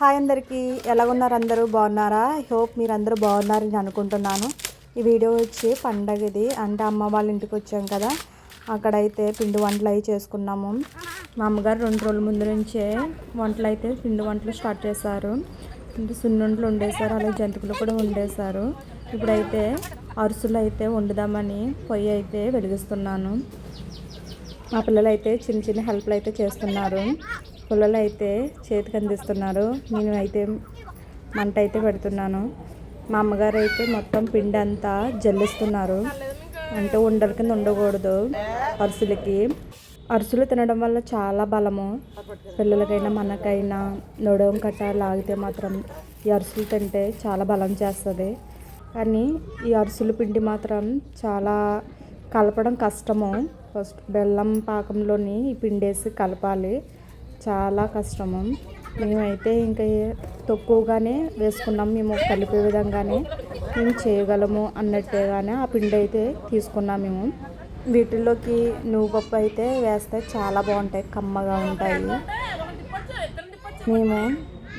Hi అందరికీ. ఎలా ఉన్నారు అందరూ? బాగున్నారా? ఐ హోప్ మీరు అందరూ బాగున్నారని అనుకుంటున్నాను. ఈ వీడియో వచ్చి పండగది అంటే అమ్మ వాళ్ళ ఇంటికి వచ్చాం కదా. అక్కడైతే పిండి వంటలు అవి చేసుకున్నాము. మా అమ్మగారు రెండు రోజుల ముందు నుంచే వంటలు అయితే పిండి వంటలు స్టార్ట్ చేశారు. అంటే సున్నుండలు వండేశారు అలాగే జంతికలు కూడా వండేశారు. ఇప్పుడైతే అరుసులు అయితే వండుదామని పొయ్యి అయితే వెలిగిస్తున్నాను. మా పిల్లలు అయితే చిన్న చిన్న హెల్ప్లు అయితే చేస్తున్నారు. పుల్లలు అయితే చేతికి అందిస్తున్నారు. నేను అయితే మంట అయితే పెడుతున్నాను. మా అమ్మగారు అయితే మొత్తం పిండి అంతా జల్లిస్తున్నారు. అంటే ఉండల కింద ఉండకూడదు అరుసులకి. అరుసులు తినడం వల్ల చాలా బలము. పిల్లలకైనా మనకైనా నొడవం కట్ట లాగితే మాత్రం ఈ అరుసులు తింటే చాలా బలం చేస్తుంది. కానీ ఈ అరిసెల పిండి మాత్రం చాలా కలపడం కష్టము. ఫస్ట్ బెల్లం పాకంలోని ఈ పిండి వేసి కలపాలి. చాలా కష్టము. మేమైతే ఇంకా తక్కువగానే వేసుకున్నాం. మేము కలిపే విధంగానే మేము చేయగలము అన్నట్టుగానే ఆ పిండి అయితే తీసుకున్నాం మేము. వీటిల్లోకి నువ్వు పప్పు అయితే వేస్తే చాలా బాగుంటాయి కమ్మగా ఉంటాయి. మేము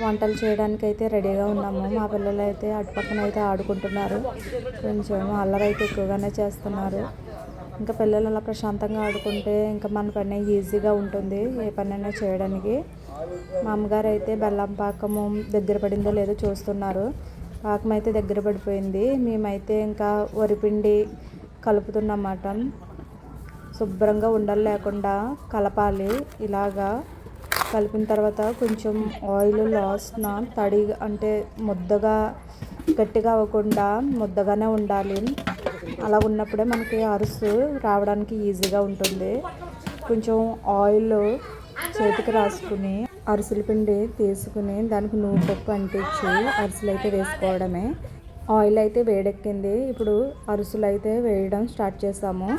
వంటలు చేయడానికి అయితే రెడీగా ఉన్నాము. మా పిల్లలు అయితే అటుపక్కన అయితే ఆడుకుంటున్నారు. కొంచెం అల్లరైతే ఎక్కువగానే చేస్తున్నారు. ఇంకా పిల్లలు అలా ప్రశాంతంగా ఆడుకుంటే ఇంకా మన పని ఈజీగా ఉంటుంది ఏ పనైనా చేయడానికి. మా అమ్మగారు అయితే బెల్లం పాకము దగ్గర పడిందో లేదో చూస్తున్నారు. పాకం అయితే దగ్గర పడిపోయింది. మేమైతే ఇంకా వరిపిండి కలుపుతున్నమాట. శుభ్రంగా ఉండలు లేకుండా కలపాలి. ఇలాగా కలిపిన తర్వాత కొంచెం ఆయిల్ లాస్ట్న తడి అంటే ముద్దగా గట్టిగా అవ్వకుండా ముద్దగానే ఉండాలి. అలా ఉన్నప్పుడే మనకి అరుసు రావడానికి ఈజీగా ఉంటుంది. కొంచెం ఆయిల్ చేతికి రాసుకుని అరిసెల పిండి తీసుకుని దానికి నూనె పప్పు అంటించి అరిసెలు అయితే వేసుకోవడమే. ఆయిల్ అయితే వేడెక్కింది. ఇప్పుడు అరిసెలు అయితే వేయడం స్టార్ట్ చేసాము.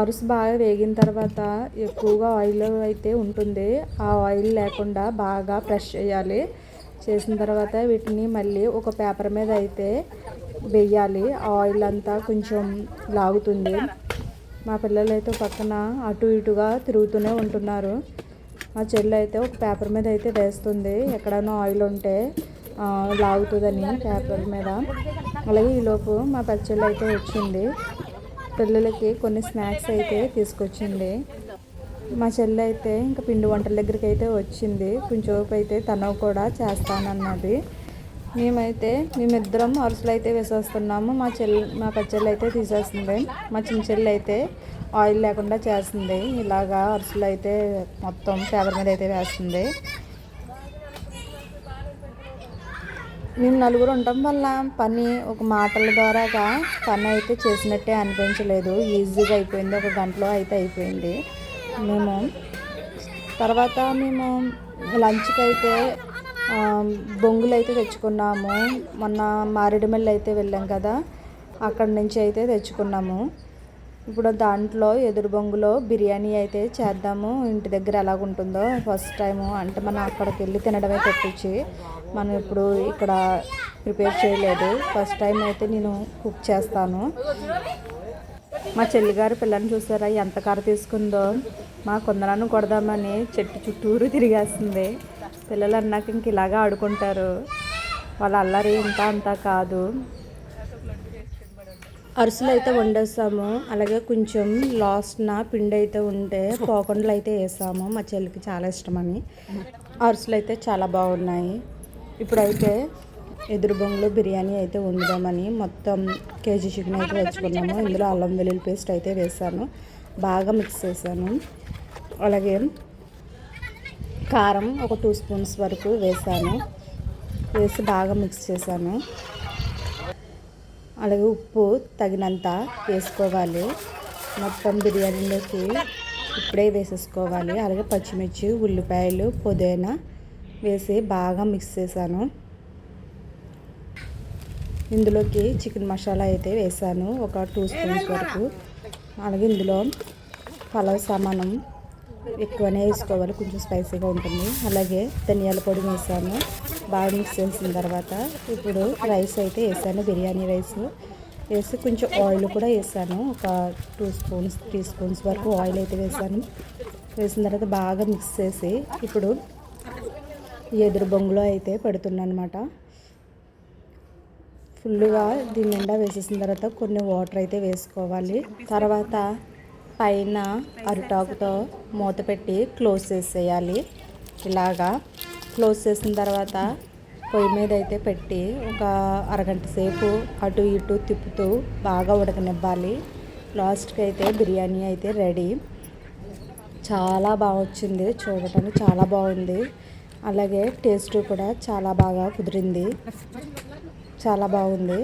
అరుసు బాగా వేగిన తర్వాత ఎక్కువగా ఆయిల్ అయితే ఉంటుంది. ఆ ఆయిల్ లేకుండా బాగా ప్రెష్ చేయాలి. చేసిన తర్వాత వీటిని మళ్ళీ ఒక పేపర్ మీద అయితే వేయాలి. ఆయిల్ అంతా కొంచెం లాగుతుంది. మా పిల్లలు అయితే పక్కన అటు ఇటుగా తిరుగుతూనే ఉంటున్నారు. మా చెల్లి అయితే ఒక పేపర్ మీద అయితే వేస్తుంది. ఎక్కడైనా ఆయిల్ ఉంటే లాగుతుందని పేపర్ మీద. అలాగే ఈలోపు మా పచ్చళ్ళు అయితే వచ్చింది. పిల్లలకి కొన్ని స్నాక్స్ అయితే తీసుకొచ్చింది. మా చెల్లి అయితే ఇంకా పిండి వంటల దగ్గరికి అయితే వచ్చింది. కొంచెం అయితే తను కూడా చేస్తానన్నది. మేమైతే మేమిద్దరం అరుసులు అయితే వేసేస్తున్నాము. మా చెల్లి మా పెద్దచెల్లి అయితే తీసేస్తుంది. మా చిన్న చెల్లి అయితే ఆయిల్ లేకుండా చేస్తుంది. ఇలాగా అరుసులు అయితే మొత్తం పేపర్ మీద అయితే వేస్తుంది. మేము నలుగురు ఉండటం వల్ల పని ఒక మాటల ద్వారాగా పని అయితే చేసినట్టే అనిపించలేదు. ఈజీగా అయిపోయింది. ఒక గంటలో అయితే అయిపోయింది. మేము తర్వాత మేము లంచ్కి అయితే బొంగులు అయితే తెచ్చుకున్నాము. మొన్న మారేడుమల్లి అయితే వెళ్ళాం కదా అక్కడి నుంచి అయితే తెచ్చుకున్నాము. ఇప్పుడు దాంట్లో ఎదురు బొంగులో బిర్యానీ అయితే చేద్దాము. ఇంటి దగ్గర ఎలాగుంటుందో ఫస్ట్ టైము. అంటే మనం అక్కడికి వెళ్ళి తినడమే తెప్పించి మనం ఇప్పుడు ఇక్కడ ప్రిపేర్ చేయలేదు. ఫస్ట్ టైం అయితే నేను కుక్ చేస్తాను. మా చెల్లిగారు పిల్లని చూసారా? ఎంత కార తీసుకుందో. మా కొందరాన్ని కొడదామని చెట్టు చుట్టూరు తిరిగేస్తుంది. పిల్లలు అన్నాక ఇంక ఇలాగా ఆడుకుంటారు. వాళ్ళ అల్లరి ఇంత అంతా కాదు. అరుసులు అయితే వండేసాము అలాగే కొంచెం లాస్ట్న పిండి అయితే ఉంటే పోకుండలు అయితే వేసాము. మా చెల్లికి చాలా ఇష్టమని. అరుసులు అయితే చాలా బాగున్నాయి. ఇప్పుడైతే ఎదురు బొంగులో బిర్యానీ అయితే వండుదామని మొత్తం కేజీ చికెన్ అయితే తెచ్చుకున్నాము. ఇందులో అల్లం వెల్లుల్లి పేస్ట్ అయితే వేసాను. బాగా మిక్స్ చేశాను. అలాగే కారం ఒక టూ స్పూన్స్ వరకు వేసాను. వేసి బాగా మిక్స్ చేశాను. అలాగే ఉప్పు తగినంత వేసుకోవాలి. మొత్తం బిర్యానీలోకి ఇప్పుడే వేసేసుకోవాలి. అలాగే పచ్చిమిర్చి ఉల్లిపాయలు పుదీనా వేసి బాగా మిక్స్ చేశాను. ఇందులోకి చికెన్ మసాలా అయితే వేసాను. ఒక టూ స్పూన్స్ వరకు. అలాగే ఇందులో పలావ్ సామానం ఎక్కువనే వేసుకోవాలి కొంచెం స్పైసీగా ఉంటుంది. అలాగే ధనియాల పొడి వేసాను. బాగా మిక్స్ చేసిన తర్వాత ఇప్పుడు రైస్ అయితే వేసాను బిర్యానీ రైస్. వేసి కొంచెం ఆయిల్ కూడా వేసాను. ఒక టూ స్పూన్స్ త్రీ స్పూన్స్ వరకు ఆయిల్ అయితే వేసాను. వేసిన తర్వాత బాగా మిక్స్ చేసి ఇప్పుడు ఎదురు బొంగులో అయితే పెడుతున్నాను అనమాట ఫుల్గా దీని నిండా వేసేసిన తర్వాత కొన్ని వాటర్ అయితే వేసుకోవాలి. తర్వాత పైన అరిటాకుతో మూత పెట్టి క్లోజ్ చేసేయాలి. ఇలాగా క్లోజ్ చేసిన తర్వాత పొయ్యి మీద అయితే పెట్టి ఒక అరగంట సేపు అటు ఇటు తిప్పుతూ బాగా ఉడకనివ్వాలి. లాస్ట్కి అయితే బిర్యానీ అయితే రెడీ. చాలా బాగా వచ్చింది. చూడటానికి చాలా బాగుంది. అలాగే టేస్ట్ కూడా చాలా బాగా కుదిరింది. చాలా బాగుంది.